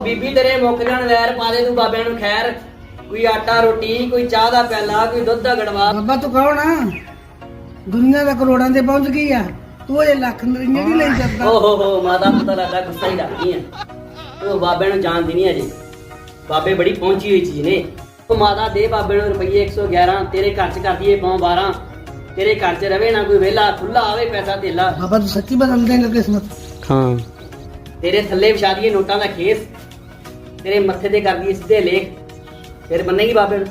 ਬੀਬੀ ਤੇਰੇ ਮੁੱਕ ਜਾਣ ਵੈਰ ਪਾ ਦੇ ਤੂੰ ਬਾਬਿਆਂ ਨੂੰ ਖੈਰ। ਕੋਈ ਆਟਾ ਰੋਟੀ ਕੋਈ ਚਾਹ ਦਾ ਪਿਆਲਾ ਕੋਈ ਦੁੱਧ ਦਾ ਗੜਵਾ। ਬਾਬਾ ਤੂੰ ਕੌਣ ਆ ਦੁਨੀਆ ਦਾ ਕਰੋੜਾਂ ਤੇ ਪਹੁੰਚ ਗਈ ਆ? ਤੂੰ ਇਹ ਲੱਖ ਨਰਿੰਗੇ ਨਹੀਂ ਲਈ ਸਕਦਾ ਓ ਹੋ ਹੋ ਮਾਤਾ ਪਤਾ ਲੱਗਾ ਗੁੱਸਾ ਹੀ ਲੱਗਦੀ ਆ। ਉਹ ਬਾਬੇ ਨੂੰ ਜਾਣਦੀ ਨਹੀਂ ਅਜੇ। ਬਾਬੇ ਬੜੀ ਪਹੁੰਚੀ ਹੋਈ ਚੀਜ਼ ਨੇ। ਉਹ ਮਾਤਾ ਦੇ ਬਾਬੇ ਨੂੰ ਰੁਪਈਏ 111 ਤੇਰੇ ਘਰ ਚ ਕਰਦੀ ਏ ਪੌਂ 12 ਤੇਰੇ ਘਰ ਚ ਰਵੇ ਨਾ ਕੋਈ ਵਿਹਲਾ ਖੁੱਲਾ ਆਵੇ ਪੈਸਾ ਧੇਲਾ। ਬਾਬਾ ਤੂੰ ਸੱਚੀ ਬਦਲ ਦੇਂਗਾ ਕਿਸਮਤ। ਹਾਂ। ਤੇਰੇ ਥੱਲੇ ਵਿਛਾ ਦਈਏ ਨੋਟਾਂ ਦਾ ਖੇਸ। ਤੇਰੇ ਮੱਥੇ ਤੇ ਕਰ ਦਈਏ ਸਿੱਧੇ ਲੇਖ। ਫਿਰ ਮੰਨੇਗੀ ਬਾਬੇ ਨੂੰ।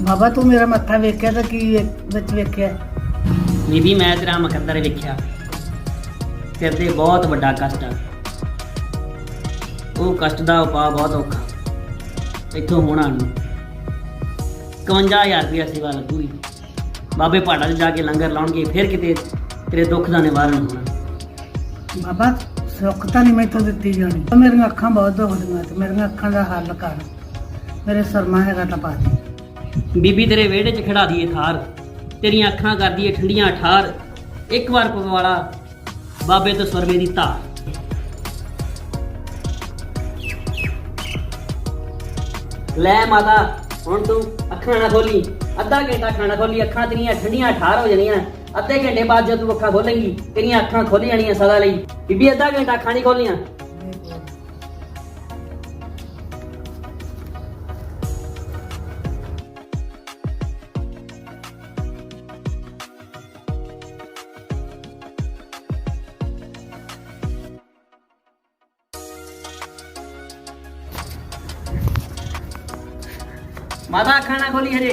ਬਾਬਾ ਤੂੰ ਮੇਰਾ ਮੱਥਾ ਵੇਖਿਆ ਤਾਂ ਕੀ ਵਿੱਚ ਵੇਖਿਆ? ਬੀਬੀ ਮੈਂ ਤੇਰਾ ਮੁਕੱਦਰ ਵੇਖਿਆ। ਤੇਰੇ ਤੇ ਬਹੁਤ ਵੱਡਾ ਕਸ਼ਟ ਆ। ਉਹ ਕਸ਼ਟ ਦਾ ਉਪਾਅ ਬਹੁਤ ਔਖਾ। ਇੱਥੋਂ ਹੋਣਾ ਨੂੰ। 51000 ਰੁਪਇਆ ਸੇਵਾ ਲੱਗੂਗੀ। ਬਾਬੇ ਪਹਾੜਾਂ 'ਚ ਜਾ ਕੇ ਲੰਗਰ ਲਾਉਣਗੇ ਫਿਰ ਕਿਤੇ ਤੇਰੇ ਦੁੱਖ ਦਾ ਨਿਵਾਰਨ ਹੋਣਾ। ਬਾਬਾ ਸੁੱਖ ਤਾਂ ਨਹੀਂ ਮੈਥੋਂ ਦਿੱਤੀ ਜਾਣੀ। ਮੇਰੀਆਂ ਅੱਖਾਂ ਬਹੁਤ ਦੁਖਦੀਆਂ ਤੇ ਮੇਰੀਆਂ ਅੱਖਾਂ ਦਾ ਹੱਲ ਕਰ। ਮੇਰੇ ਸਰਮਾ ਹੈਗਾ ਤਾਂ ਪਾ ਦੇ। ਬੀਬੀ ਤੇਰੇ ਵਿਹੜੇ 'ਚ ਖੜਾ ਦੀਏ ਥਾਰ। ਤੇਰੀਆਂ ਅੱਖਾਂ ਕਰਦੀ ਏ ਠੰਡੀਆਂ ਠਾਰ। ਇੱਕ ਵਾਰ ਪਵਾਲਾ ਬਾਬੇ ਤੋਂ ਸਰਵੇ ਦੀ ਧਾਰ। ਲੈ ਮਾਤਾ ਹੁਣ ਤੂੰ ਅੱਖਾਂ ਨਾ ਖੋਲੀ। ਅੱਧਾ ਘੰਟਾ ਅੱਖਾਂ ਨਾ ਖੋਲੀ, ਅੱਖਾਂ ਤੇਰੀਆਂ ਠੰਡੀਆਂ ਠਾਰ ਹੋ ਜਾਣੀਆਂ। ਅੱਧੇ ਘੰਟੇ ਬਾਅਦ ਜਦ ਤੂੰ ਅੱਖਾਂ ਖੋਲੇਂਗੀ, ਤੇਰੀਆਂ ਅੱਖਾਂ ਖੁੱਲ ਜਾਣੀਆਂ ਸਦਾ ਲਈ। ਬੀਬੀ, ਅੱਧਾ ਘੰਟਾ ਅੱਖਾਂ ਨਹੀਂ ਖੋਲੀਆਂ। ਮਾਤਾ ਅੱਖਾਂ ਨਾ ਖੋਲੀ ਹਜੇ।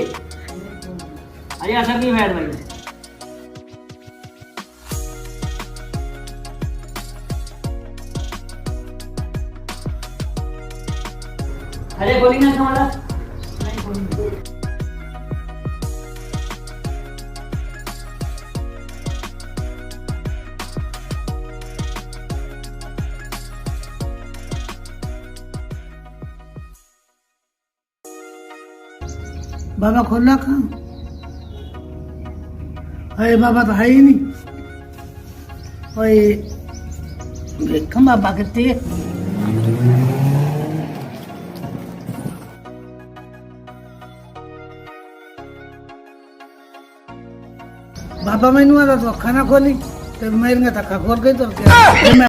ਅਜੇ ਅਸਰ ਨਹੀਂ ਹੋਇਆ ਦਵਾਈ ਦਾ। ਹਜੇ ਖੋਲੀ ਨਾ ਅੱਖਾਂ ਮਾਤਾ ਬਾਬਾ ਖੋਲਾ ਖਾਂ ਹਾਏ ਬਾਬਾ ਤਾਂ ਹੈ ਹੀ ਨਹੀਂ। ਓਏ ਵੇਖਾਂ ਬਾਬਾ ਕਿੱਥੇ ਹੈ? ਬਾਬਾ ਮੈਨੂੰ ਆਦਾ ਤੂੰ ਅੱਖਾਂ ਨਾ ਖੋਲੀ ਤੇ ਮੇਰੀਆਂ ਤਾਂ ਅੱਖਾਂ ਖੋਲ ਕੇ ਤੁਰ ਗਿਆ